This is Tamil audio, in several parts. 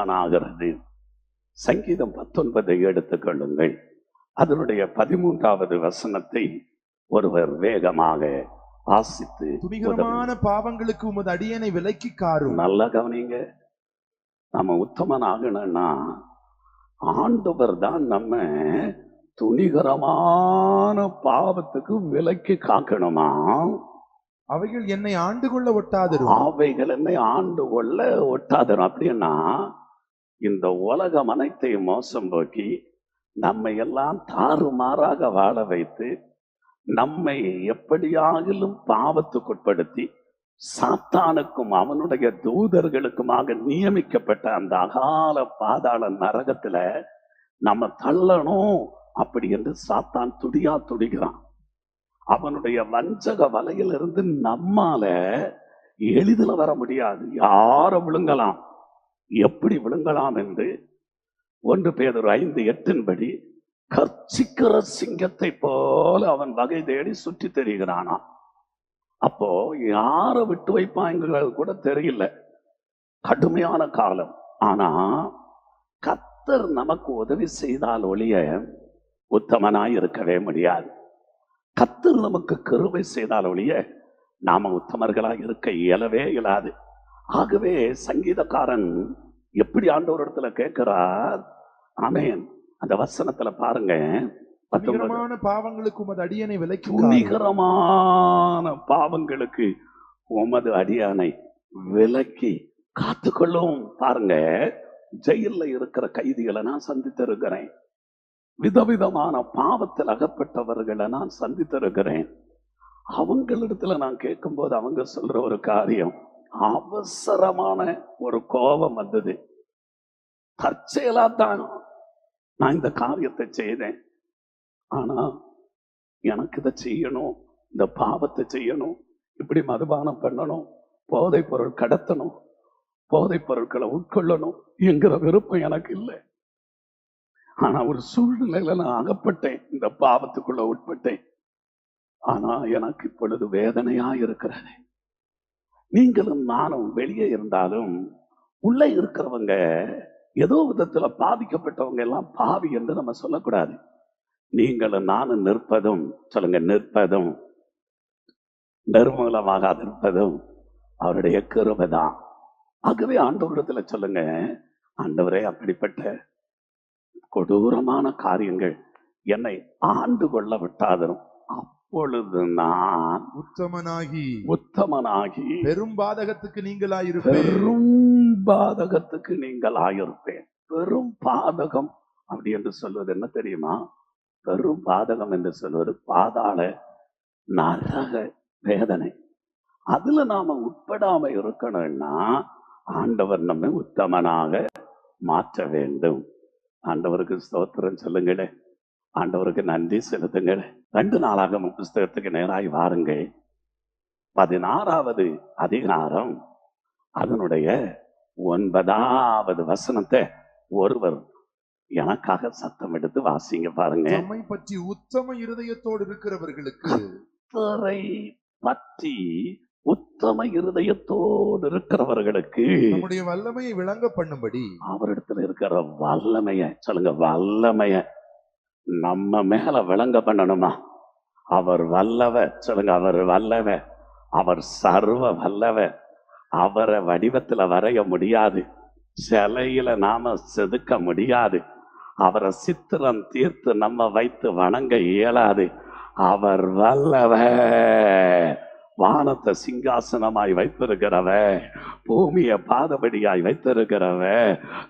உத்தமனாகிறது சங்கீதம் பத்தொன்பதை எடுத்துக்கொள்ளுங்கள். அதனுடைய பதிமூன்றாவது வசனத்தை ஒருவர் வேகமாக வாசித்து துணிகரமான பாவங்களுக்கு உமது அடியனை விலக்கி காரும். நல்லா கவனிங்க. நம்ம உத்தமன் ஆகணும்னா ஆண்டவர் தான் நம்ம துணிகரமான பாவத்துக்கு விலக்கி காக்கணுமா? அவைகள் என்னை ஆண்டு கொள்ள ஒட்டாதிரும். ஆவைகள் என்னை ஆண்டு கொள்ள ஒட்டாதரும். அப்படின்னா இந்த உலகம் அனைத்தையும் மோசம் போக்கி நம்மை எல்லாம் தாறுமாறாக வாழ வைத்து நம்மை எப்படியாகிலும் பாவத்துக்குட்படுத்தி சாத்தானுக்கும் அவனுடைய தூதர்களுக்குமாக நியமிக்கப்பட்ட அந்த அகால பாதாள நரகத்துல நம்ம தள்ளணும் அப்படி என்று சாத்தான் துடியா துடிக்கிறான். அவனுடைய வஞ்சக வலையிலிருந்து நம்மால எளிதில் வர முடியாது. யாரை விழுங்கலாம். எப்படி விழுங்கலாம் என்று ஒன்று பேதர் ஐந்து எட்டின்படி கர்ச்சிக்கிற சிங்கத்தை போல அவன் வகை தேடி சுற்றி தெரிகிறானா? அப்போ யாரை விட்டு வைப்பாங்கிறது கூட தெரியல. கடுமையான காலம். ஆனா கத்தர் நமக்கு உதவி செய்தால் ஒழிய உத்தமனாய் இருக்கவே முடியாது. கத்தர் நமக்கு கருவை செய்தால் ஒழிய நாம உத்தமர்களாக இருக்க இயலவே இயலாது. ஆகவே சங்கீதக்காரன் எப்படி ஆண்டவரிடத்துல கேட்கிறார்? ஆமென். அந்த வசனத்துல பாருங்க. துணிகரமான பாவங்களுக்கு உமது அடியனை விலக்கி காரும் துணிகரமான பாவங்களுக்கு உமது அடியானை விலக்கி காத்துக்கொள்ளும். பாருங்க. ஜெயில்ல இருக்கிற கைதிகளை நான் சந்தித்திருக்கிறேன். விதவிதமான பாவத்தில் அகப்பட்டவர்களை நான் சந்தித்திருக்கிறேன். அவங்களிடத்துல நான் கேட்கும்போது அவங்க சொல்ற ஒரு காரியம் அவசரமான ஒரு கோபம் வந்தது. தற்செயலா தான் நான் இந்த காரியத்தை செய்தேன். ஆனா எனக்கு இதை செய்யணும் இந்த பாவத்தை செய்யணும் இப்படி மதுபானம் பண்ணணும் போதைப் பொருள் கடத்தணும் போதைப் பொருட்களை உட்கொள்ளணும் என்கிற விருப்பம் எனக்கு இல்லை. ஆனா ஒரு சூழ்நிலையில நான் அகப்பட்டேன் இந்த பாவத்துக்குள்ள உட்பட்டேன். ஆனா எனக்கு இப்பொழுது வேதனையா இருக்கிறது. நீங்களும் நானும் வெளியே இருந்தாலும் உள்ள இருக்கிறவங்க ஏதோ விதத்துல பாதிக்கப்பட்டவங்க எல்லாம் பாவி என்று நம்ம சொல்லக்கூடாது. நீங்களும் நானும் நிற்பதும் சொல்லுங்க நிற்பதும் நிர்மூலமாக நிற்பதும் அவருடைய கிருபைதான் ஆகவே ஆண்டவரிடத்துல சொல்லுங்க ஆண்டவரே அப்படிப்பட்ட கொடூரமான காரியங்கள் என்னை ஆண்டு கொள்ள விட்டாதரும் அப்பொழுது நான் உத்தமனாகி உத்தமனாகி பெரும் பாதகத்துக்கு நீங்களாயிருப்பேன். பெரும் பாதகத்துக்கு நீங்கள் ஆயிருப்பேன் பெரும் பாதகம் அப்படி என்று சொல்வது என்ன தெரியுமா? பெரும் பாதகம் என்று சொல்வது பாதாள நரக வேதனை. அதுல நாம உட்படாம இருக்கணும்னா ஆண்டவர் நம்மை உத்தமனாக மாற்ற வேண்டும். ஆண்டவருக்கு ஸ்தோத்திரம் சொல்லுங்களே ஆண்டவருக்கு நன்றி செலுத்துங்களே. ரெண்டு நாளாக புஸ்தகத்துக்கு நேராய் வாருங்கள். பதினாறாவது அதிகாரம் அதனுடைய ஒன்பதாவது வசனத்தை ஒருவர் எனக்காக சத்தம் எடுத்து வாசிங்க பாருங்க. நம்மை பற்றி உத்தம இருதயத்தோடு இருக்கிறவர்களுக்கு கர்த்தரை பற்றி உத்தம இருதயத்தோடு இருக்கிறவர்களுக்கு நம்முடைய வல்லமையை விளங்க பண்ணும்படி அவரிடத்துல இருக்கிற வல்லமைய சொல்லுங்க வல்லமைய நம்ம மேல விளங்க பண்ணணுமா? அவர் வல்லவ சொல்லுங்க அவர் வல்லவ அவர் சர்வ வல்லவ அவரை வடிவத்துல வரைய முடியாது சிலையில நாம செதுக்க முடியாது அவரை சித்திரம் தீர்த்து நம்ம வைத்து வணங்க இயலாது அவர் வல்லவர் வானத்தை சிங்காசனமாய் வைத்திருக்கிறவ பூமியை பாதபடியாய் வைத்திருக்கிறவ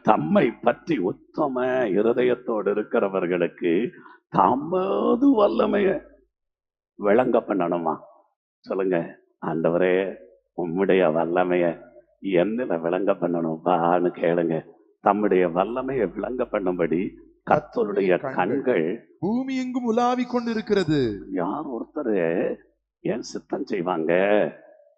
தம்மை பற்றி உத்தம இருதயத்தோடு இருக்கிறவர்களுக்கு தமது வல்லமைய விளங்க பண்ணணுமா? சொல்லுங்க. ஆண்டவரே உம்முடைய வல்லமைய என்னில விளங்க பண்ணணும்ப்பான்னு கேளுங்க. தம்முடைய வல்லமையை விளங்க பண்ணும்படி கர்த்தருடைய கண்கள் பூமி எங்கும் உலாவிக் கொண்டிருக்கிறது. யார் ஒருத்தர் ஏன் சித்தம் செய்வாங்க?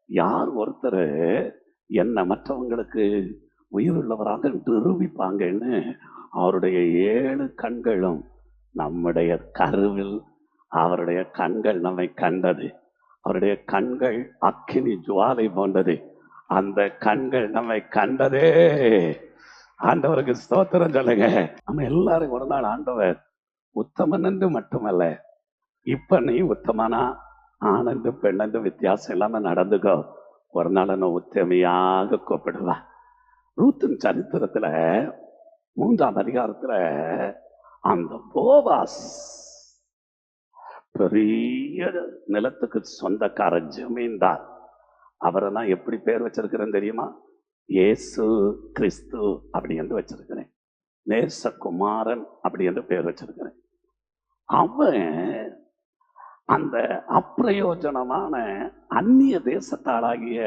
யார் ஒருத்தர் என்ன மற்றவங்களுக்கு உயிர் உள்ளவராக நிரூபிப்பாங்கன்னு அவருடைய ஏழு கண்களும் நம்முடைய கருவில் அவருடைய கண்கள் நம்மை கண்டது. அவருடைய கண்கள் அக்கினி ஜுவாலை போன்றது. அந்த கண்கள் நம்மை கண்டதே. ஆண்டவருக்கு ஸ்தோத்திரம் சொல்லுங்க. நம்ம எல்லாரும் ஒரு நாள் ஆண்டவர் உத்தமன் என்று மட்டுமல்ல இப்ப நீ உத்தமனா? ஆனந்தும் பெண்ணந்தும் வித்தியாசம் இல்லாம நடந்துக்கோ. ஒரு நாள் நான் உத்தமையாக கூப்பிடுவேன் ரூத்தின் சரித்திரத்துல மூன்றாம் அதிகாரத்துல அந்த போவாஸ் பெரிய நிலத்துக்கு சொந்தக்கார ஜமீன்தார். அவரை நான் எப்படி பேர் வச்சிருக்கிறேன் தெரியுமா? ஏசு கிறிஸ்து அப்படி என்று வச்சிருக்கிறேன். நேசகுமாரன் அப்படி என்று பேர் வச்சிருக்கிறேன். அவன் அந்த அப்பிரயோஜனமான அந்நிய தேசத்தாளாகிய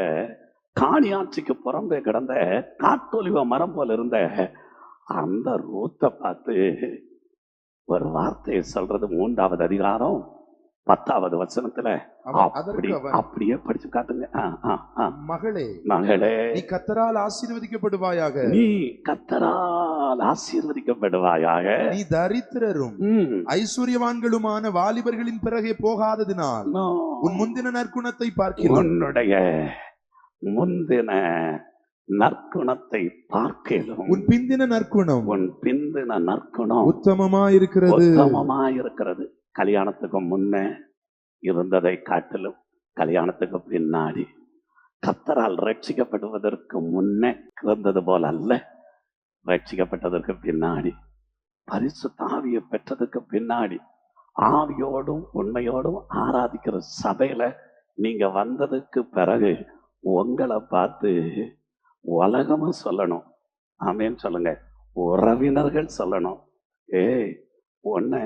காணியாட்சிக்கு புறம்பே கிடந்த காட்டொலிவ மரம் போல இருந்த அந்த ரூத்தை பார்த்து ஒரு வார்த்தையை சொல்றது மூன்றாவது அதிகாரம். பத்தாவது வசனத்துல அப்படியே படிச்சு காட்டுங்க. மகளே மகளே. நீ கத்தரால் ஆசீர்வதிக்கப்படுவாயாக. நீ கத்தரால் ஆசீர்வதிக்கப்படுவாயாக. நீ தரித்திரரும். ஐஸ்வர்யவான்களுமான வாலிபர்களின் பிறகே போகாததினால். உன் முந்தின நற்குணத்தை பார்க்கிறோம். உன்னுடைய முந்தின நற்குணத்தை பார்க்கலும். உன் பிந்தின நற்குணம் உன் பிந்தின நற்குணம் உத்தமமாயிருக்கிறது. உத்தமமாயிருக்கிறது. கல்யாணத்துக்கு முன்ன இருந்ததை காட்டிலும் கல்யாணத்துக்கு பின்னாடி கத்தரால் ரட்சிக்கப்படுவதற்கு முன்னே இருந்தது போல அல்ல. ரட்சிக்கப்பட்டதற்கு பின்னாடி பரிசு தாவியை பெற்றதுக்கு பின்னாடி ஆவியோடும் உண்மையோடும் ஆராதிக்கிற சபையில நீங்க வந்ததுக்கு பிறகு உங்களை பார்த்து உலகமும் சொல்லணும். ஆமேன்னு சொல்லுங்க. உறவினர்கள் சொல்லணும். ஏய் உன்னை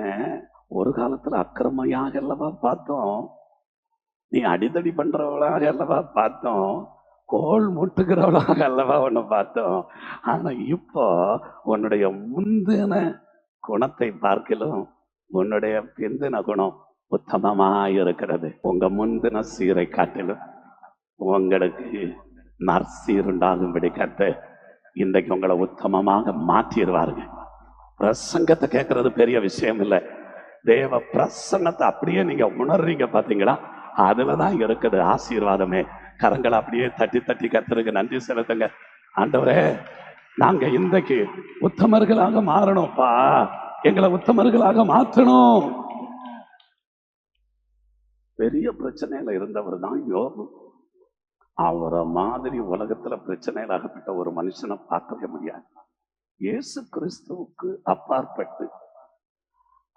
ஒரு காலத்துல அக்கிரமையாக அல்லவா பார்த்தோம்? நீ அடிதடி பண்றவளாக அல்லவா பார்த்தோம்? கோல் முட்டுகிறவளாக அல்லவா உன்னை பார்த்தோம்? ஆனா இப்போ உன்னுடைய முந்தின குணத்தை பார்க்கலும் உன்னுடைய பிந்தின குணம் உத்தமமா இருக்கிறது. உங்க முந்தின சீரை காட்டிலும் உங்களுக்கு நற்சீருண்டாகும்படி கத்த இன்றைக்கு உங்களை உத்தமமாக மாற்றிடுவாருங்க. பிரசங்கத்தை கேட்கறது பெரிய விஷயம் இல்லை. தேவ பிரசன்னத்தை அப்படியே நீங்க உணர்றீங்க பாத்தீங்களா? அதுலதான் இருக்குது ஆசீர்வாதமே. கரங்களை அப்படியே தட்டி தட்டி கத்துறதுக்கு நன்றி செலுத்துங்க. ஆண்டவரே நாங்க இன்றைக்கு உத்தமர்களாக மாறணும்ப்பா. எங்களை உத்தமர்களாக மாற்றணும். பெரிய பிரச்சனையில இருந்தவர் தான் யோபு. அவரை மாதிரி உலகத்துல பிரச்சனையில் அகப்பட்ட ஒரு மனுஷனை பார்க்கவே முடியாது. இயேசு கிறிஸ்துவுக்கு அப்பாற்பட்டு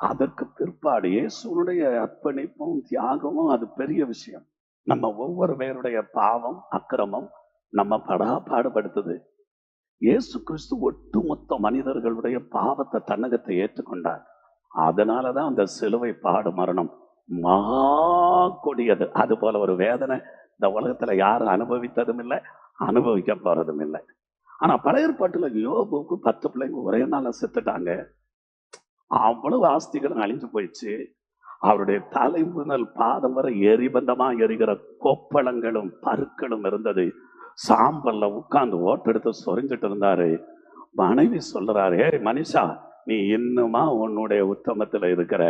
அதற்கு பிற்பாடு இயேசுனுடைய அர்ப்பணிப்பும் தியாகமும் அது பெரிய விஷயம். நம்ம ஒவ்வொரு பேருடைய பாவம் அக்கிரமம் நம்ம படா பாடுபடுத்துது. இயேசு கிறிஸ்து ஒட்டுமொத்த மனிதர்களுடைய பாவத்தை தன்னகத்தை ஏற்றுக்கொண்டார். அதனாலதான் அந்த சிலுவை பாடு மரணம் மகா கொடியது. அது போல ஒரு வேதனை இந்த உலகத்துல யாரும் அனுபவித்ததும் இல்லை அனுபவிக்க போறதும் இல்லை. ஆனா பழைய ஏற்பாட்டுல யோபுக்கு பத்து பிள்ளைங்க ஒரே நாளில் செத்துட்டாங்க. அவ்வளவு ஆஸ்திகளும் அழிஞ்சு போயிடுச்சு. அவருடைய தலை முதல் பாதம் வரை எரிபந்தமாக எரிகிற கொப்பளங்களும் பருக்களும் இருந்தது. சாம்பல்ல உட்கார்ந்து ஓட்டெடுத்து சொரிஞ்சிட்டு இருந்தாரு. மனைவி சொல்றாரு ஏய் மனுஷா நீ இன்னுமா உன்னுடைய உத்தமத்துல இருக்கிற?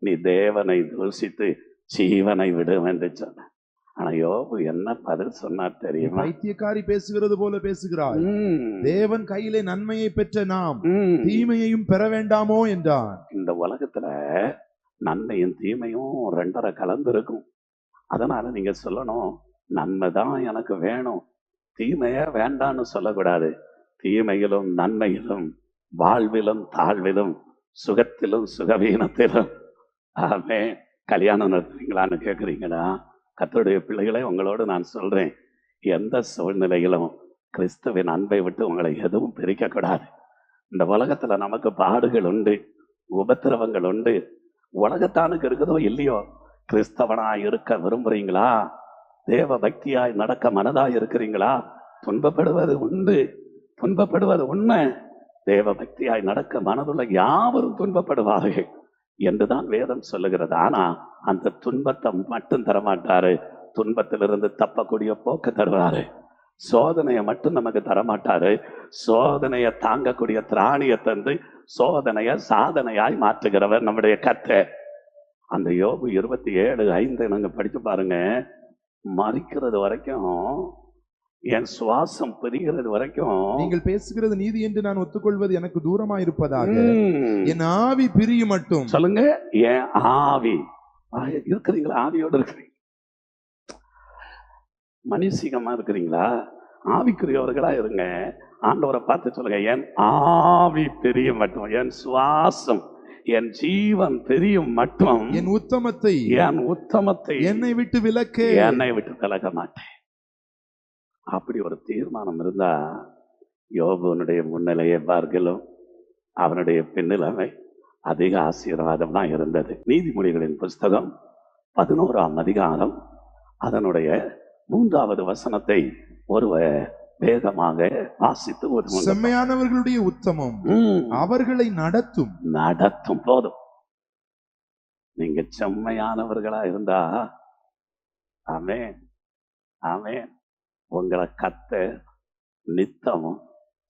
நீ தேவனை தூசித்து ஜீவனை விடும் என்று சொன்ன ஆனா யோபு என்ன பதில் சொன்னார் தெரியுமா? பைத்தியக்காரி பேசுகிறது போல பேசுகிறாய். ம், தேவன் கையிலே நன்மையை பெற்ற நாம். தீமையையும் பெற வேண்டாமோ என்றான். இந்த உலகத்துல நன்மையும் தீமையும் ரெண்டரை கலந்து இருக்கும் அதனால நீங்க சொல்லணும் நன்மை தான் எனக்கு வேணும். தீமைய வேண்டான்னு சொல்லக்கூடாது. தீமையிலும் நன்மையிலும் வாழ்விலும் தாழ்விலும் சுகத்திலும் சுகவீனத்திலும். ஆமே கல்யாணம் நடத்துறீங்களான்னு கேட்குறீங்களா கத்தருடைய பிள்ளைகளை உங்களோடு நான் சொல்றேன். எந்த சூழ்நிலையிலும் கிறிஸ்துவின் அன்பை விட்டு உங்களை எதுவும் பிரிக்கக்கூடாது. இந்த உலகத்துல நமக்கு பாடுகள் உண்டு உபத்திரவங்கள் உண்டு. உலகத்தானுக்கு இருக்குதோ இல்லையோ கிறிஸ்தவனாய் இருக்க விரும்புறீங்களா? தேவ பக்தியாய் நடக்க மனதாய் இருக்கிறீங்களா? துன்பப்படுவது உண்டு துன்பப்படுவது உண்மை. தேவ பக்தியாய் நடக்க மனதுள்ள யாவரும் துன்பப்படுவார்கள். என்றுதான் வேதம் சொல்லுகிறது. ஆனா அந்த துன்பத்தை மட்டும் தரமாட்டாரு. துன்பத்திலிருந்து தப்பக்கூடிய போக்க தருவாரு. சோதனையை மட்டும் நமக்கு தரமாட்டாரு. சோதனையை தாங்கக்கூடிய திராணியை தந்து சோதனையை சாதனையாய் மாற்றுகிறவர் நம்முடைய கத்தை அந்த யோபு இருபத்தி ஏழு ஐந்து நாங்கள் படித்து பாருங்க. மறிக்கிறது வரைக்கும் என் சுவாசம் பெறுகிறது வரைக்கும் நீங்கள் பேசுகிறது நீதி என்று நான் ஒத்துக்கொள்வது எனக்கு தூரமா இருப்பதாக. என் ஆவி பிரியும் மட்டும். சொல்லுங்க என் ஆவி. இருக்கிறீங்களா? ஆவியோட இருக்கிறீங்க மனுஷிகமா இருக்கிறீங்களா? ஆவிக்குரியவர்களா இருங்க. ஆண்டவரை பார்த்து சொல்லுங்க என் ஆவி பெரிய மட்டும் என் சுவாசம் என் ஜீவன் பெரியும் மட்டும் என் உத்தமத்தை. என் உத்தமத்தை என்னை விட்டு விலக்கு. என்னை விட்டு விலக மாட்டேன். அப்படி ஒரு தீர்மானம் இருந்தா யோபுனுடைய முன்னிலையை பார்க்கலும் அவனுடைய பின்னிலைமை அதிக ஆசீர்வாதமா இருந்தது. நீதிமொழிகளின் புஸ்தகம் பதினோராம் அதிகாரம் அதனுடைய மூன்றாவது வசனத்தை ஒருவர் வேகமாக வாசித்து ஒரு செம்மையானவர்களுடைய உத்தமம் அவர்களை நடத்தும். நடத்தும் போதும். நீங்க செம்மையானவர்களா இருந்தா ஆமென் ஆமென். உங்களை கத்த நித்தமும்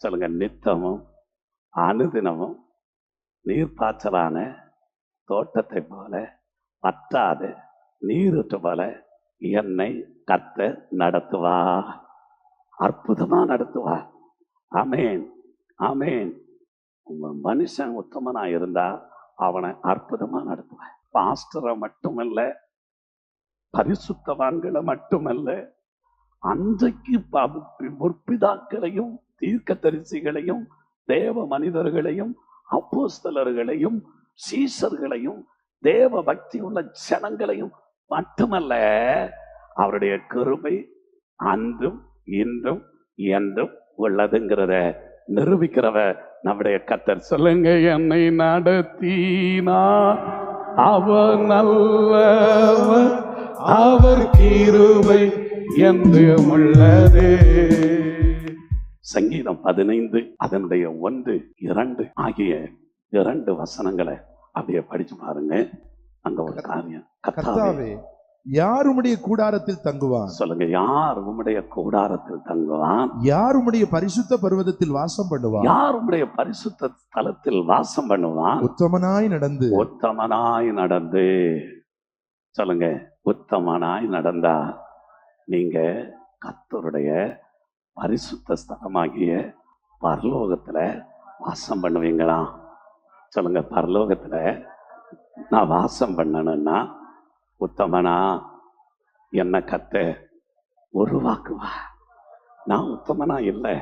சொல்லுங்க நித்தமும் அனுதினமும் நீர்ப்பாய்ச்சலான தோட்டத்தை போல பற்றாது நீருற்று போல என்னை கத்த நடத்துவா. அற்புதமா நடத்துவா. அமேன் அமேன் மனுஷன் உத்தமனா இருந்தா அவனை அற்புதமா நடத்துவேன் பாஸ்டரை மட்டுமல்ல பரிசுத்தவான்களை மட்டுமல்ல அன்றைக்கு ப- முற்பிதாக்களையும் தீர்க்கதரிசிகளையும் தேவ மனிதர்களையும் அப்போஸ்தலர்களையும் சீசர்களையும் தேவ பக்தி உள்ள ஜனங்களையும் மட்டுமல்ல அவருடைய கருமை அன்றும் இன்றும் என்றும் உள்ளதுங்கிறத நிரூபிக்கிறவ நம்முடைய கத்தர். சொல்லுங்க என்னை நடத்தினா அவர் நல்லவர் அவர் கிருபை என்று உள்ளது சங்கீதம் பதினைந்து அதனுடைய ஒன்று இரண்டு ஆகிய இரண்டு வசனங்களை அப்படியே படிச்சு பாருங்க. அங்க ஒரு காரியம். கத்தாவே யார் உம்முடைய கூடாரத்தில் தங்குவான் சொல்லுங்க யார் உம்முடைய கூடாரத்தில் தங்குவான் யார் உம்முடைய பரிசுத்த பர்வதத்தில் வாசம் பண்ணுவான் யார் உம்முடைய பரிசுத்த ஸ்தலத்தில் வாசம் பண்ணுவான் உத்தமனாய் நடந்து. உத்தமனாய் நடந்து. சொல்லுங்க உத்தமனாய் நடந்தா நீங்க கத்தருடைய பரிசுத்த ஸ்தலமாகிய பரலோகத்துல வாசம் பண்ணுவீங்களா? சொல்லுங்க பரலோகத்துல நான் வாசம் பண்ணணும்னா உத்தமனா? என்ன கத்த உருவாக்குவா? நான் உத்தமனா இல்லை.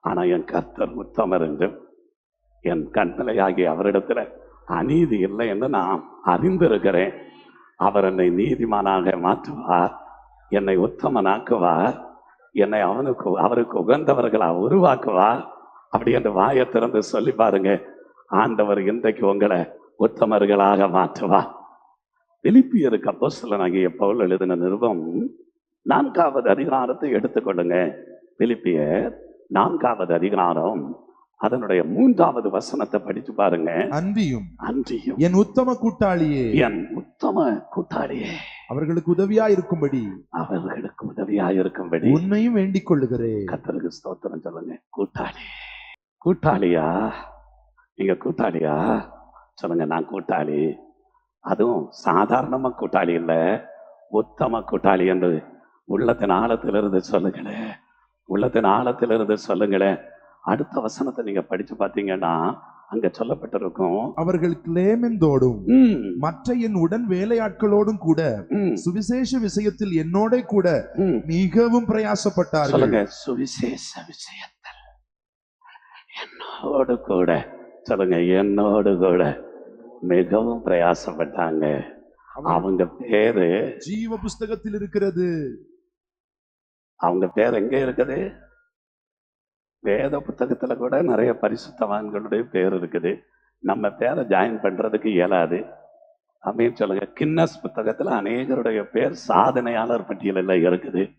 ஆனா என் கர்த்தர் உத்தமர் என்றும் என் கண்மலையாகிய அவரிடத்துல அநீதி இல்லை என்று நான் அறிந்திருக்கிறேன். அவர் என்னை நீதிமானாக மாற்றுவார். என்னை உத்தமனாக்குவா என்னை அவனுக்கு அவருக்கு உகந்தவர்களா உருவாக்குவா அப்படி என்று வாயை திறந்து சொல்லி பாருங்க. ஆண்டவர் இன்றைக்கு உங்களை உத்தமர்களாக மாற்றுவார். பிலிப்பியருக்கு அப்போஸ்தலனாகிய பவுல் எழுதின நிறுவம் நான்காவது அதிகாரத்தை எடுத்துக்கொள்ளுங்க. பிலிப்பியர் நான்காவது அதிகாரம் அதனுடைய மூன்றாவது வசனத்தை படிச்சு பாருங்க. அன்றியும் அன்றியும் என் உத்தம கூட்டாளியே. என் உத்தம கூட்டாளியே. அவர்களுக்கு உதவியா இருக்கும்படி. அவர்களுக்கு உதவியாயிருக்கும்படி உன்னையும் வேண்டிக் கொள்ளுகிறேன். கத்தருக்கு ஸ்தோத்திரம் சொல்லுங்க. கூட்டாளி. கூட்டாளியா? நீங்க கூட்டாளியா? சொல்லுங்க நான் கூட்டாளி. அதுவும் சாதாரணமா கூட்டாளி இல்ல. உத்தம கூட்டாளி என்று உள்ளத்தின் ஆழத்திலிருந்து சொல்லுங்களேன். உள்ளத்தின் ஆழத்திலிருந்து சொல்லுங்களேன். அடுத்த வசனத்தை நீங்க படிச்சு பார்த்தீங்கன்னா அங்க சொல்லப்பட்டிருக்கும். அவர்கள் கிளேமெந்தோடும் மற்ற என் உடன் வேலையாட்களோடும் கூட சுவிசேஷ விஷயத்தில் என்னோட கூட. மிகவும் பிரயாசப்பட்டார்கள். சுவிசேஷ விஷயத்தில் என்னோடு கூட சொல்லுங்க என்னோடு கூட மிகவும் பிரயாசப்பட்டாங்க. அவங்க பேரு ஜீவ புஸ்தகத்தில் இருக்கிறது. அவங்க பேர் எங்க இருக்குது? வேத புத்தகத்தில் கூட நிறைய பரிசுத்தவான்களுடைய பேர் இருக்குது. நம்ம பேரை ஜாயின் பண்ணுறதுக்கு இயலாது. அப்படின்னு சொல்லுங்க. கின்னஸ் புத்தகத்தில் அநேகருடைய பேர் சாதனையாளர் பட்டியலில் இருக்குது.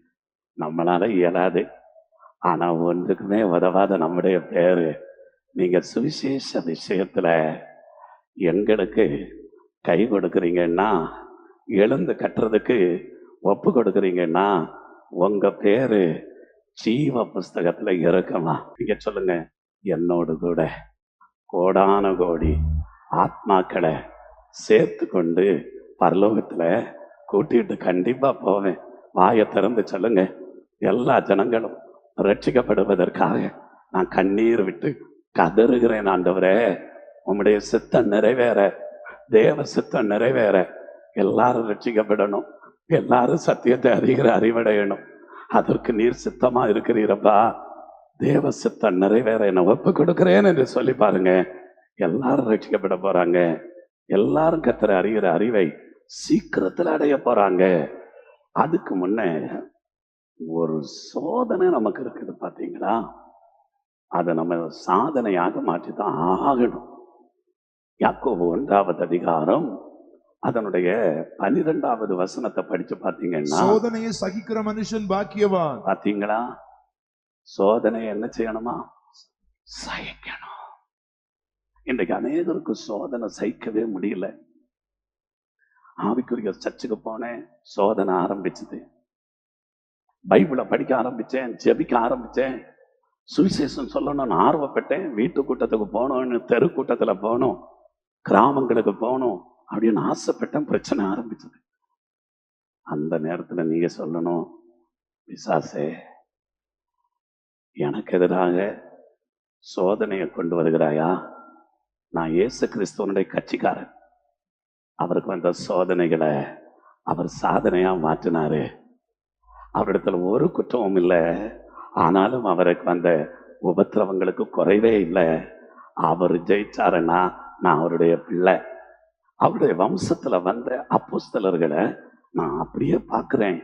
நம்மளால இயலாது. ஆனால் ஒன்றுக்குமே உதவாத நம்முடைய பேர். நீங்கள் சுவிசேஷ விஷயத்தில் எங்களுக்கு கை கொடுக்குறீங்கன்னா எழுந்து கட்டுறதுக்கு ஒப்பு கொடுக்குறீங்கன்னா உங்கள் பேர் ஜீவ புஸ்தகத்துல இருக்குமா நீங்க சொல்லுங்க. என்னோடு கூட கோடான கோடி ஆத்மாக்களை சேர்த்து கொண்டு பரலோகத்துல கூட்டிட்டு கண்டிப்பா போவேன். வாயை திறந்து சொல்லுங்க. எல்லா ஜனங்களும் ரட்சிக்கப்படுவதற்காக நான் கண்ணீர் விட்டு கதறுகிறேன் ஆண்டவரே. உம்முடைய சித்தம் நிறைவேற. தேவ சித்தம் நிறைவேற. எல்லாரும் ரட்சிக்கப்படணும். எல்லாரும் சத்தியத்தை அறிகிற அறிவடையணும். அதற்கு நீர் சித்தமா இருக்கிறீரப்பா தேவ சித்தம் நிறைவேற என்ன ஒப்பு கொடுக்கிறேன் என்று சொல்லி பாருங்க. எல்லாரும் ரட்சிக்கப்பட போறாங்க. எல்லாரும் கத்துற அறிகிற அறிவை சீக்கிரத்தில் அடைய போறாங்க. அதுக்கு முன்ன ஒரு சோதனை நமக்கு இருக்குது பார்த்தீங்களா அதை நம்ம சாதனையாக மாற்றி தான் ஆகணும். யாக்கோபு ஒன்றாவது அதிகாரம் அதனுடைய பனிரெண்டாவது வசனத்தை படிச்சு பாத்தீங்கன்னா சோதனையை சகிக்கிற மனுஷன் பாக்கியவான். பாத்தீங்களா சோதனை என்ன செய்யணுமா? சகிக்கணும். இன்றைக்கு அநேகருக்கு சோதனை சகிக்கவே முடியல. ஆவிக்குரிய சர்ச்சுக்கு போனேன் சோதனை ஆரம்பிச்சது. பைபிளை படிக்க ஆரம்பிச்சேன் ஜெபிக்க ஆரம்பிச்சேன். சுவிசேஷம் சொல்லணும்னு ஆர்வப்பட்டேன் வீட்டு கூட்டத்துக்கு போகணும்னு தெரு கூட்டத்துல போகணும் கிராமங்களுக்கு போகணும் அப்படின்னு ஆசைப்பட்டேன். பிரச்சனை ஆரம்பிச்சது. அந்த நேரத்தில் நீங்க சொல்லணும் பிசாசே எனக்கு எதிராக சோதனையை கொண்டு வருகிறாயா? நான் இயேசு கிறிஸ்துவனுடைய கட்சிக்காரன். அவருக்கு வந்த சோதனைகளை அவர் சாதனையாக மாற்றினாரு. அவரிடத்துல ஒரு குற்றமும் இல்லை. ஆனாலும் அவருக்கு வந்த உபத்திரவங்களுக்கு குறைவே இல்லை. அவர் ஜெயிச்சாருன்னா நான் அவருடைய பிள்ளை. அவருடைய வம்சத்துல வந்த அப்போஸ்தலர்களை நான் அப்படியே பார்க்குறேன்.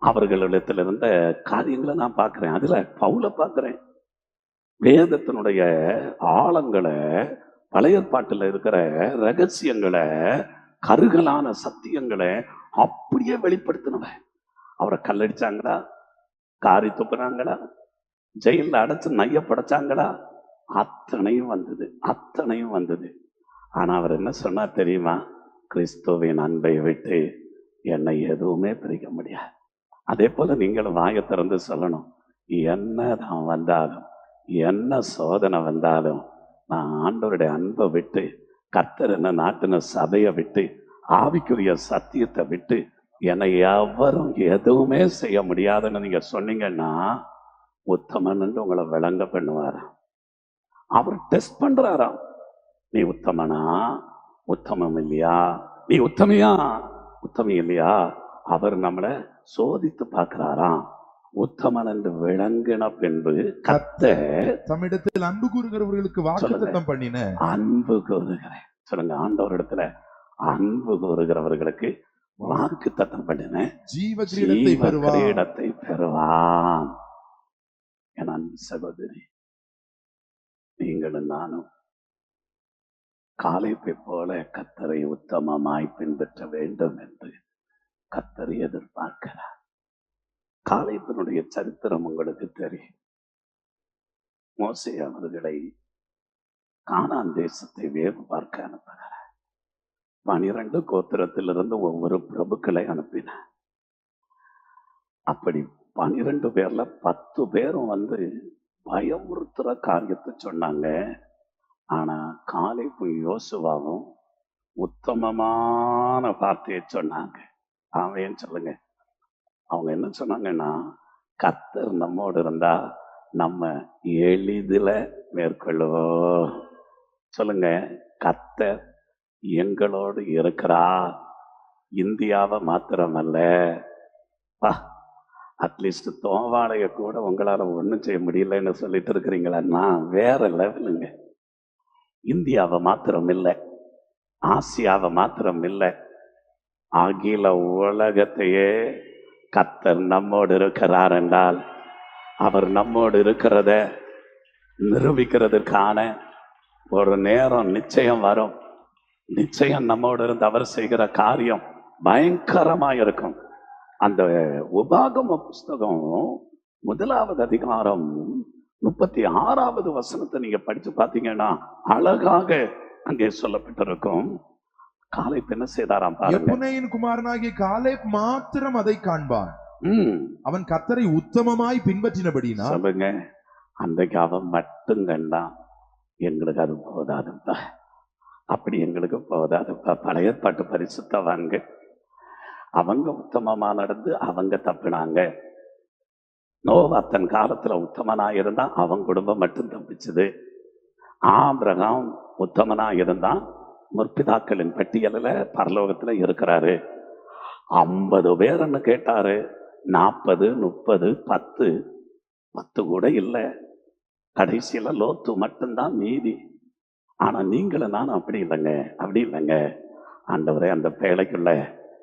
அவர்களிடத்துல இருந்த காரியங்களை நான் பார்க்குறேன். அதுல பவுல பார்க்குறேன். வேதத்தினுடைய ஆழங்களை பழைய பாட்டுல இருக்கிற ரகசியங்களை கருகலான சத்தியங்களை அப்படியே வெளிப்படுத்தினவன். அவரை கல்லடிச்சாங்களா? காரி துப்புனாங்களா ஜெயில அடைச்சு நைய படைச்சாங்களா? அத்தனையும் வந்தது. அத்தனையும் வந்தது. ஆனால் அவர் என்ன சொன்னார் தெரியுமா? கிறிஸ்துவின் அன்பை விட்டு என்னை எதுவுமே பிரிக்க முடியாது. அதே போல நீங்களும் வாயை திறந்து சொல்லணும். என்ன தான் வந்தாலும் என்ன சோதனை வந்தாலும் நான் ஆண்டவருடைய அன்பை விட்டு கர்த்தர் என்ன நாட்டின சபையை விட்டு ஆவிக்குரிய சத்தியத்தை விட்டு என்னை எவரும் எதுவுமே செய்ய முடியாதுன்னு நீங்க சொன்னீங்கன்னா உத்தமன் உங்களை விளங்க பண்ணுவாராம். அவர் டெஸ்ட் பண்ணுறாராம் நீ உத்தமனா? உத்தமம் இல்லையா? நீ உத்தமையா? உத்தமி இல்லையா? அவர் நம்மளை சோதித்து பார்க்கிறாராம். உத்தமன் என்று விளங்கின பின்பு கத்த தம்மிடத்தில் அன்பு கூறுகிறவர்களுக்கு வாக்குத்தத்தம் பண்ணின. அன்பு கூறுகிறேன். சொல்லுங்க ஆண்டவரிடத்துல அன்பு கூறுகிறவர்களுக்கு வாக்கு தத்தம் பண்ணின. ஜீவ கிரீடத்தை பெறுவான். என் அன்பு சகோதரி நீங்களும் நானும் காலைப்பை போல கத்தரை உத்தமமாய் பின்பற்ற வேண்டும் என்று கத்தரை எதிர்பார்க்கிறார். காலைப்பினுடைய சரித்திரம் உங்களுக்கு தெரியும். மோசை அவர்களை கானான் தேசத்தை வேறு பார்க்க அனுப்புகிறார். பனிரெண்டு கோத்திரத்திலிருந்து ஒவ்வொரு பிரபுக்களை அனுப்பினார். அப்படி பனிரெண்டு பேர்ல பத்து பேரும் வந்து பயமுறுத்துற காரியத்தை சொன்னாங்க. ஆனா காலைப்பும் யோசுவாவும் உத்தமமான வார்த்தையை சொன்னாங்க. அவன் சொல்லுங்க? அவங்க என்ன சொன்னாங்கன்னா கத்தர் நம்மோடு இருந்தா நம்ம எளிதில் மேற்கொள்ளுவோம். சொல்லுங்க கத்தர் எங்களோடு இருக்கிறா இந்தியாவை மாத்திரமல்ல. பா அட்லீஸ்ட் தோவாளைய கூட உங்களால் ஒன்றும் செய்ய முடியலன்னு சொல்லிட்டு இருக்கிறீங்களா? நான் வேற லெவலுங்க இந்தியாவை மாத்திரம் இல்லை ஆசியாவை மாத்திரம் இல்லை அகில உலகத்தையே கத்தர் நம்மோடு இருக்கிறார் என்றால் அவர் நம்மோடு இருக்கிறத நிரூபிக்கிறதுக்கான ஒரு நேரம் நிச்சயம் வரும். நிச்சயம் நம்மோடு இருந்து அவர் செய்கிற காரியம் பயங்கரமாக இருக்கும். அந்த உபாகம புஸ்தகம் முதலாவது அதிகாரம் முப்பத்தி ஆறாவது வசனத்தை நீங்க படிச்சு பார்த்தீங்கன்னா அழகாக அங்கே சொல்லப்பட்டிருக்கும். காலை என்ன செய்தாராம் எப்புனையின் குமாரனாகிய காலேப் மாத்திரம் அதை காண்பான். அவன் கத்தரை உத்தமமாய் பின்பற்றினபடினா சொல்லுங்க. அன்றைக்கு அவன் மட்டும் கண்டான் எங்களுக்கு அது போதாதுப்பா. அப்படி எங்களுக்கு போதாதுப்பா. பழைய பாட்டு பரிசுத்தவாங்க அவங்க உத்தமமா நடந்து அவங்க தப்பினாங்க. நோவா தன் காலத்தில் உத்தமனா இருந்தால் அவன் குடும்பம் மட்டும் தப்பிச்சது. ஆபிரகாம் உத்தமனா இருந்தால் முற்பிதாக்களின் பட்டியலில் பரலோகத்தில் இருக்கிறாரு. ஐம்பது பேர்னு கேட்டார். நாற்பது முப்பது பத்து பத்து கூட இல்லை. கடைசியில் லோத்து மட்டும்தான் மீதி. ஆனால் நீங்களும் நானும் அப்படி இல்லைங்க அப்படி இல்லைங்க. ஆண்டவரே அந்த பேழைக்குள்ள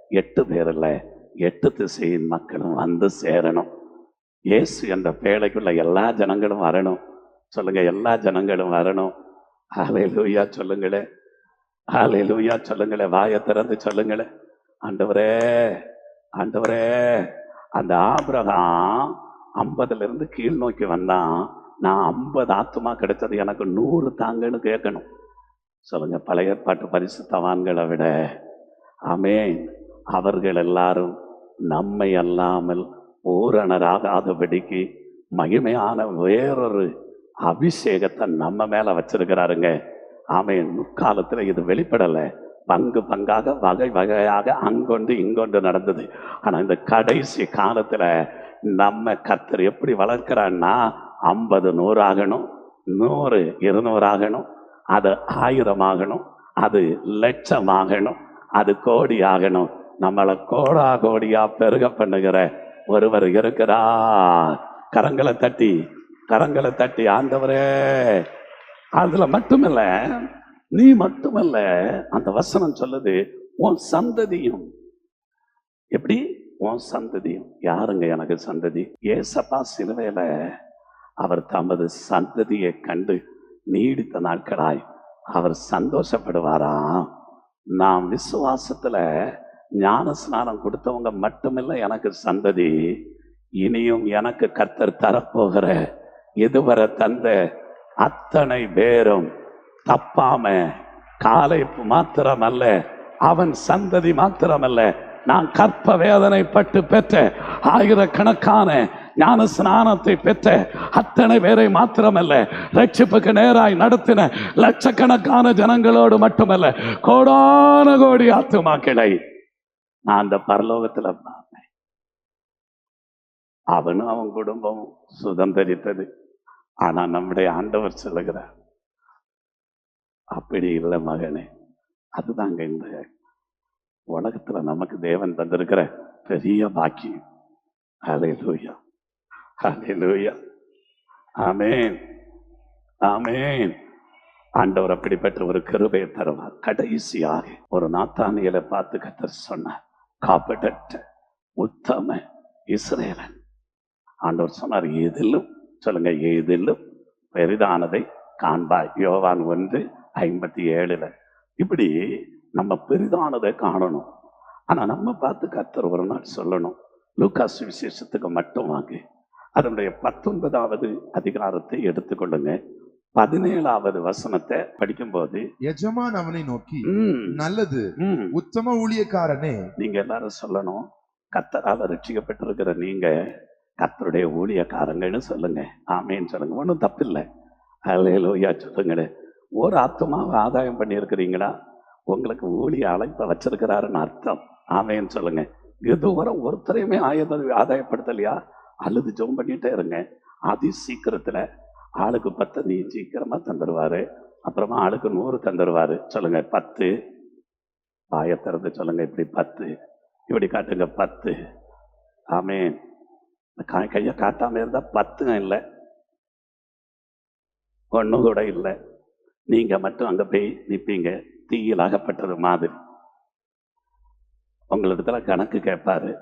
எட்டு பேர் இல்லை எட்டு திசையின் மக்களும் வந்து சேரணும். இயேசு என்ற பேழைக்குள்ள எல்லா ஜனங்களும் வரணும். சொல்லுங்க எல்லா ஜனங்களும் வரணும். ஆலை லூயா சொல்லுங்களே. ஆலை லூயா சொல்லுங்களே. வாயை திறந்து சொல்லுங்களே. ஆண்டவரே ஆண்டவரே. அந்த ஆபிரகாம் ஐம்பதுல இருந்து கீழ் நோக்கி வந்தான். நான் ஐம்பது ஆத்துமா கிடைச்சது எனக்கு நூறு தாங்கன்னு கேட்கணும். சொல்லுங்க பழைய ஏற்பாட்டு பரிசுத்தவான்களை விட. ஆமென். அவர்கள் எல்லாரும் நம்மை அல்லாமல் பூரணராகாதபடிக்கு மகிமையான வேறொரு அபிஷேகத்தை நம்ம மேலே வச்சிருக்கிறாருங்க. ஆமென் முக்காலத்தில் இது வெளிப்படலை. பங்கு பங்காக வகை வகையாக அங்கொண்டு இங்கொண்டு நடந்தது. ஆனால் இந்த கடைசி காலத்தில் நம்ம கர்த்தர் எப்படி வளர்க்கிறான்னா ஐம்பது நூறு ஆகணும் நூறு இருநூறு ஆகணும் அது ஆயிரம் ஆகணும் அது லட்சம் ஆகணும் அது கோடி ஆகணும் நம்மளை கோடா கோடியாக பெருக பண்ணுகிற ஒருவர் இருக்கிறார். கரங்களை தட்டி கரங்களை தட்டி ஆண்டவரே அதுல மட்டுமில்ல நீ மட்டுமல்ல அந்த வசனம் சொல்லுது உன் சந்ததியும். எப்படி? உன் சந்ததியும். யாருங்க எனக்கு சந்ததி? ஏசப்பா சிலுவையில அவர் தமது சந்ததியை கண்டு நீடித்த நாட்களாய் அவர் சந்தோஷப்படுவாராம் நாம் விசுவாசத்துல ஞான ஸ்நானம் கொடுத்தவங்க மட்டுமில்ல எனக்கு சந்ததி. இனியும் எனக்கு கர்த்தர் தரப்போகிற இதுவரை தந்த அத்தனை பேரும் தப்பாம காலை மாத்திரமல்ல அவன் சந்ததி மாத்திரமல்ல நான் கற்ப வேதனைப்பட்டு பெற்ற ஆயிரக்கணக்கான ஞான ஸ்நானத்தை பெற்ற அத்தனை பேரை மாத்திரமல்ல ரட்சிப்புக்கு நேராய் நடத்தின லட்சக்கணக்கான ஜனங்களோடு மட்டுமல்ல கோடான கோடி ஆத்துமாக்களை நான் அந்த பரலோகத்துல பார்த்தேன் அவனும் அவன் குடும்பம் சுதந்திரித்தது ஆனா நம்முடைய ஆண்டவர் சொல்லுகிறார் அப்படி இல்லை மகனே அதுதாங்க இந்த உலகத்துல நமக்கு தேவன் தந்திருக்கிற பெரிய பாக்கியம். ஹalleluya லூயா ஆமேன் ஆமேன். ஆண்டவர் அப்படிப்பட்ட ஒரு கிருபையை தருவார். கடைசியாக ஒரு நாத்தானியலை பார்த்து கத்தர் சொன்னார் காப்பட்ட உத்தம இஸ்ரேலன். ஆண்டவர் சொன்னார் எதிலும் சொல்லுங்க எதிலும் பெரிதானதை காண்பாய். யோவான் ஒன்று ஐம்பத்தி ஏழுல இப்படி நம்ம பெரிதானதை காணணும். ஆனா நம்ம பார்த்து கத்தர் ஒரு நாள் சொல்லணும். லூகாஸ் விசேஷத்துக்கு மட்டும் வாங்க. அதனுடைய பத்தொன்பதாவது அதிகாரத்தை எடுத்துக்கொள்ளுங்க. பதினேழாவது வசனத்தை படிக்கும்போது எஜமான் அவனை நோக்கி நல்லது உத்தம ஊழியக்காரனே. நீங்க எல்லாரும் சொல்லணும். கத்தரால ரட்சிக்கப்பட்டிருக்கிற நீங்க கத்தருடைய ஊழியக்காரங்கன்னு சொல்லுங்க. ஆமேன்னு சொல்லுங்க. ஒன்றும் தப்பில்லை. அலையலோயா சொல்லுங்களே. ஒரு ஆத்மாவை ஆதாயம் பண்ணியிருக்கிறீங்களா? உங்களுக்கு ஊழிய அழைப்பை வச்சிருக்கிறாருன்னு அர்த்தம். ஆமேன்னு சொல்லுங்க. இதுவரை ஒருத்தரையுமே ஆயுத ஆதாயப்படுத்தலையா? அல்லது ஜெபம் பண்ணிட்டே இருங்க. அதி சீக்கிரத்துல ஆளுக்கு பத்து நீ சீக்கிரமா தந்துடுவாரு அப்புறமா ஆளுக்கு நூறு தந்துடுவாரு சொல்லுங்க பத்து. வாயை திறந்து சொல்லுங்க இப்படி பத்து. இப்படி காட்டுங்க பத்து. ஆமேன். கா கையை காட்டாமல் இருந்தா பத்துங்க இல்லை. ஒன்றும் கூட இல்லை. நீங்க மட்டும் அங்க போய் நிற்பீங்க தீயில் அகப்பட்டது மாதிரி. உங்களிடத்துல கணக்கு கேட்பாரு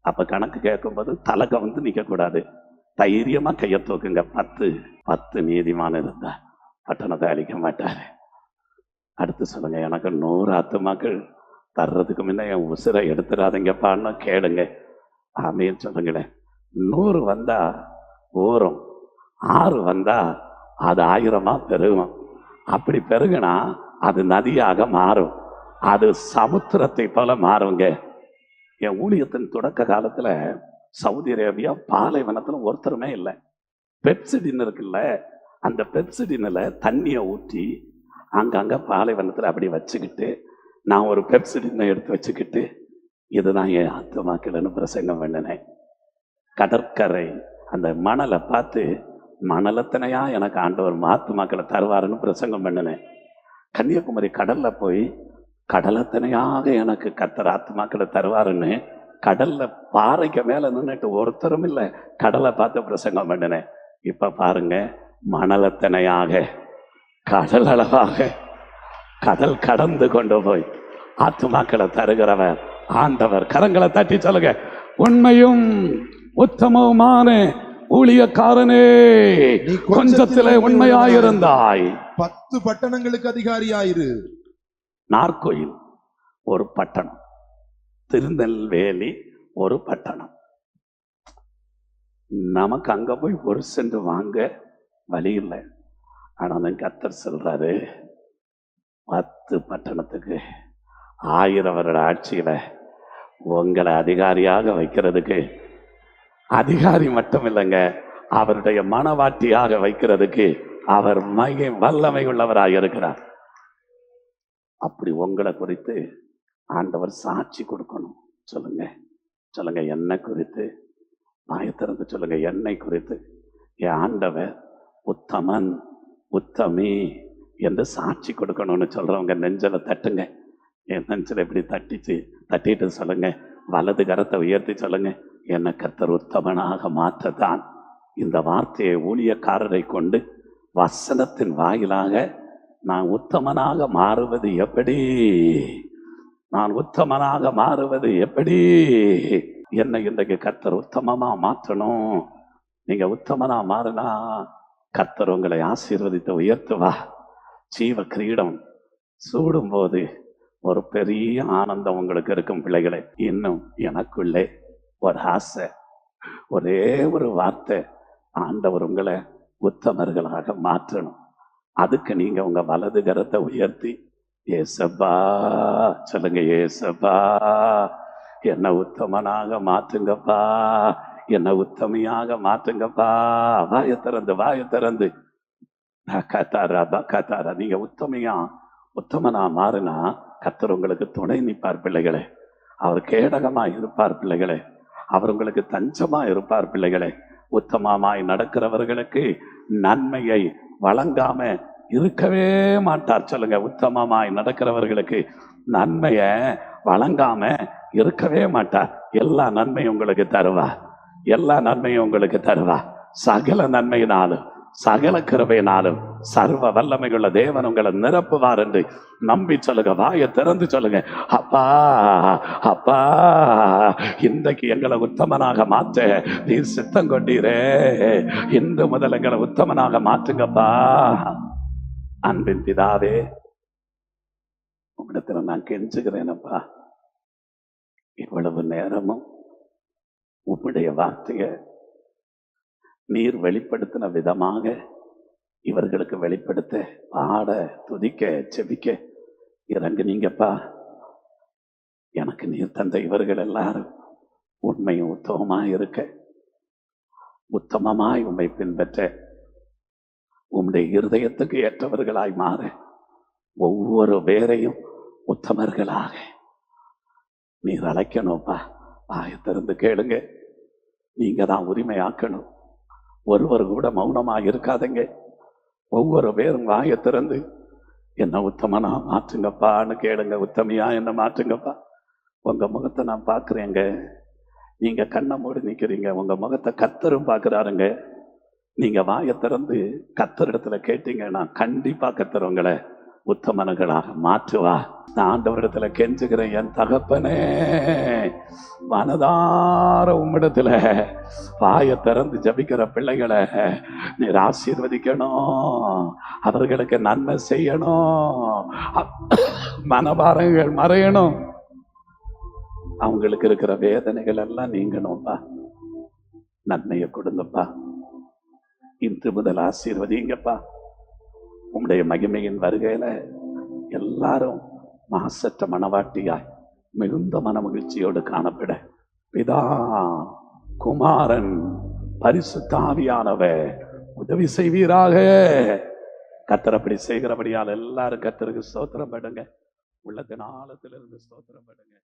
அப்போ கணக்கு கேட்கும்போது தலை வந்து நிற்கக்கூடாது தைரியமாக தைரியமா கையை தூக்குங்க. பத்து பத்து நீதிமான இருந்தா பட்டணத்தை அழிக்க மாட்டாரு. அடுத்து சொல்லுங்க எனக்கு நூறு ஆத்துமாக்கள் தர்றதுக்கு முன்ன என் உசிரை எடுத்துடாதீங்கப்பான்னு கேளுங்க. ஆமையும் சொல்லுங்களேன். நூறு வந்தா ஊறும் ஆறு வந்தா அது ஆயிரமா பெருகும். அப்படி பெருகுனா அது நதியாக மாறும். அது சமுத்திரத்தை போல மாறுங்க. என் ஊழியத்தின் தொடக்க காலத்துல சவுதி அரேபியா பாலைவனத்தில் ஒருத்தருமே இல்லை. பெப்சிடின் இருக்குல்ல அந்த பெப்சிடினில் தண்ணியை ஊற்றி அங்கங்கே பாலைவனத்தில் அப்படி வச்சுக்கிட்டு நான் ஒரு பெப்சிடினை எடுத்து வச்சுக்கிட்டு இதுதான் என் ஆத்துமாக்கள்னு பிரசங்கம் பண்ணினேன். கடற்கரை அந்த மணலை பார்த்து மணலத்தனையா எனக்கு ஆண்டவர் மாத்து மக்களை தருவாருன்னு பிரசங்கம் பண்ணினேன். கன்னியாகுமரி கடலில் போய் கடலத்தனையாக எனக்கு கத்தர் ஆத்துமாக்களை தருவாருன்னு கடல்ல பாறைக்கு மேல நின்னுட்டு ஒருத்தரும் இல்லை. கடலை பார்த்து பிரசங்கம் பண்ணினேன் இப்ப பாருங்க மணலத்தனையாக கடல் அளவாக கடல் கடந்து கொண்டு போய் ஆத்துமாக்களை தருகிறவர் ஆண்டவர். கரங்களை தட்டி சொல்லுங்க உண்மையும் உத்தமவுமான ஊழியக்காரனே கொஞ்சத்திலே உண்மையாயிருந்தாய். பத்து பட்டணங்களுக்கு அதிகாரியாயிரு. நார்கோயில் ஒரு பட்டணம். திருநெல்வேலி ஒரு பட்டணம். நமக்கு அங்க போய் ஒரு சென்று வாங்க வழி இல்லை. ஆனாலும் கத்தர் சொல்றாரு பத்து பட்டணத்துக்கு ஆயிரம் வருட ஆட்சியில உங்களை அதிகாரியாக வைக்கிறதுக்கு அதிகாரி மட்டும் இல்லைங்க அவருடைய மனவாட்டியாக வைக்கிறதுக்கு அவர் மகை வல்லமை உள்ளவராக இருக்கிறார். அப்படி உங்களை குறித்து ஆண்டவர் சாட்சி கொடுக்கணும். சொல்லுங்க. சொல்லுங்க என்னை குறித்து? வாயை திறந்து சொல்லுங்க என்னை குறித்து? என் ஆண்டவர் உத்தமன் உத்தமி என்று சாட்சி கொடுக்கணும்னு சொல்கிறவங்க நெஞ்சில் தட்டுங்க. என் நெஞ்சில் இப்படி தட்டிச்சு தட்டிட்டு சொல்லுங்க. வலது கரத்தை உயர்த்தி சொல்லுங்க. என்னை கர்த்தர் உத்தமனாக மாற்றத்தான். இந்த வார்த்தையை ஊழியக்காரரை கொண்டு வசனத்தின் வாயிலாக நான் உத்தமனாக மாறுவது எப்படி? நான் உத்தமனாக மாறுவது எப்படி? என்னை இன்றைக்கு கர்த்தர் உத்தமமாக மாற்றணும்? நீங்க உத்தமனா மாறினா கர்த்தர் உங்களை ஆசீர்வதித்து உயர்த்துவா. ஜீவ கிரீடம் சூடும்போது ஒரு பெரிய ஆனந்தம் உங்களுக்கு இருக்கும் பிள்ளைகளே. இன்னும் எனக்குள்ளே ஒரு ஆசை ஒரே ஒரு வார்த்தை ஆண்டவர் உங்களை உத்தமர்களாக மாற்றணும். அதுக்கு நீங்க உங்க வலது கரத்தை உயர்த்தி ஏசப்பா சொல்லுங்க ஏசப்பா. என்ன உத்தமனாக மாற்றுங்கப்பா என்ன உத்தமையாக மாற்றுங்கப்பா வாய திறந்து வாய திறந்து. கத்தாரா கத்தாரா நீங்க உத்தமையா உத்தமனா மாறினா கத்தர் உங்களுக்கு துணை நிற்பார் பிள்ளைகளே. அவர் கேடகமா இருப்பார் பிள்ளைகளே. அவர் உங்களுக்கு தஞ்சமா இருப்பார் பிள்ளைகளே. உத்தமமாய் நடக்கிறவர்களுக்கு நன்மையை வழங்காம இருக்கவே மாட்டார். சொல்லுங்க உத்தமமாய் நடக்கிறவர்களுக்கு நன்மையை வழங்காம இருக்கவே மாட்டார். எல்லா நன்மையும் உங்களுக்கு தருவா. எல்லா நன்மையும் உங்களுக்கு தருவா. சகல நன்மையினாலும் சகல கிருபையினாலும் சர்வ வல்லமையுள்ள தேவன் உங்களை நிரப்புவார் என்று நம்பி சொல்லுங்க வாயை திறந்து சொல்லுங்க. அப்பா அப்பா இன்றைக்கு எங்களை உத்தமனாக மாற்ற நீ சித்தம் கொண்டீரே. இன்று முதல் எங்களை உத்தமனாக மாற்றுங்கப்பா. அன்பின் பிதாவே உங்களிடத்தில் நான் கெஞ்சுகிறேனப்பா. இவ்வளவு நேரமும் உம்முடைய வார்த்தையை நீர் வெளிப்படுத்தின விதமாக இவர்களுக்கு வெளிப்படுத்த பாட துதிக்க செபிக்க இறங்குனீங்கப்பா. எனக்கு நீர் தந்த இவர்கள் எல்லாரும் உண்மையும் உத்தமமாக இருக்க உத்தமமாய் உண்மை பின்பற்ற உம்முடைய இருதயத்துக்கு ஏற்றவர்களாய் மாற. ஒவ்வொரு பேரையும் உத்தமர்களாக. நீர் அழைக்கணும்ப்பா. ஆயத்திருந்து கேளுங்க. நீங்க தான் உரிமையாக்கணும். ஒருவர் கூட மௌனமாக இருக்காதங்க. ஒவ்வொரு பேரும் வாயத்திறந்து என்ன உத்தமனா மாற்றுங்கப்பான்னு கேளுங்க. உத்தமையா என்ன மாற்றுங்கப்பா? உங்க முகத்தை நான் பார்க்குறேங்க. நீங்க கண்ணை மூடி நிற்கிறீங்க உங்க முகத்தை கத்தரும் பார்க்குறாருங்க. நீங்க வாயை திறந்து கத்தரிடத்துல கேட்டீங்கன்னா கண்டிப்பா கத்தர் உங்களை உத்தமனங்களாக மாற்றுவா நான் ஆண்டவரிடத்துல கெஞ்சுகிறேன் என் தகப்பனே மனதார உம்மிடத்துல வாயை திறந்து ஜபிக்கிற பிள்ளைகளை நீர் ஆசீர்வதிக்கணும். அவர்களுக்கு நன்மை செய்யணும். மனபாரங்கள் மறையணும். அவங்களுக்கு இருக்கிற வேதனைகள் எல்லாம் நீங்கணும்ப்பா நன்மையை கொடுங்கப்பா. இன்று முதல் ஆசீர்வதிங்கப்பா. உம்முடைய மகிமையின் வருகையில எல்லாரும் மாசற்ற மனவாட்டியாய் மிகுந்த மன மகிழ்ச்சியோடு காணப்பட. பிதா குமாரன் பரிசுத்தாவியானவர் உதவி செய்வீராக. கத்தரப்படி செய்கிறபடியால் எல்லாரும் கத்தருக்கு ஸ்தோத்திரம் படுங்க. உள்ளத்தின் ஆழத்திலிருந்து ஸ்தோத்திரம் படுங்க.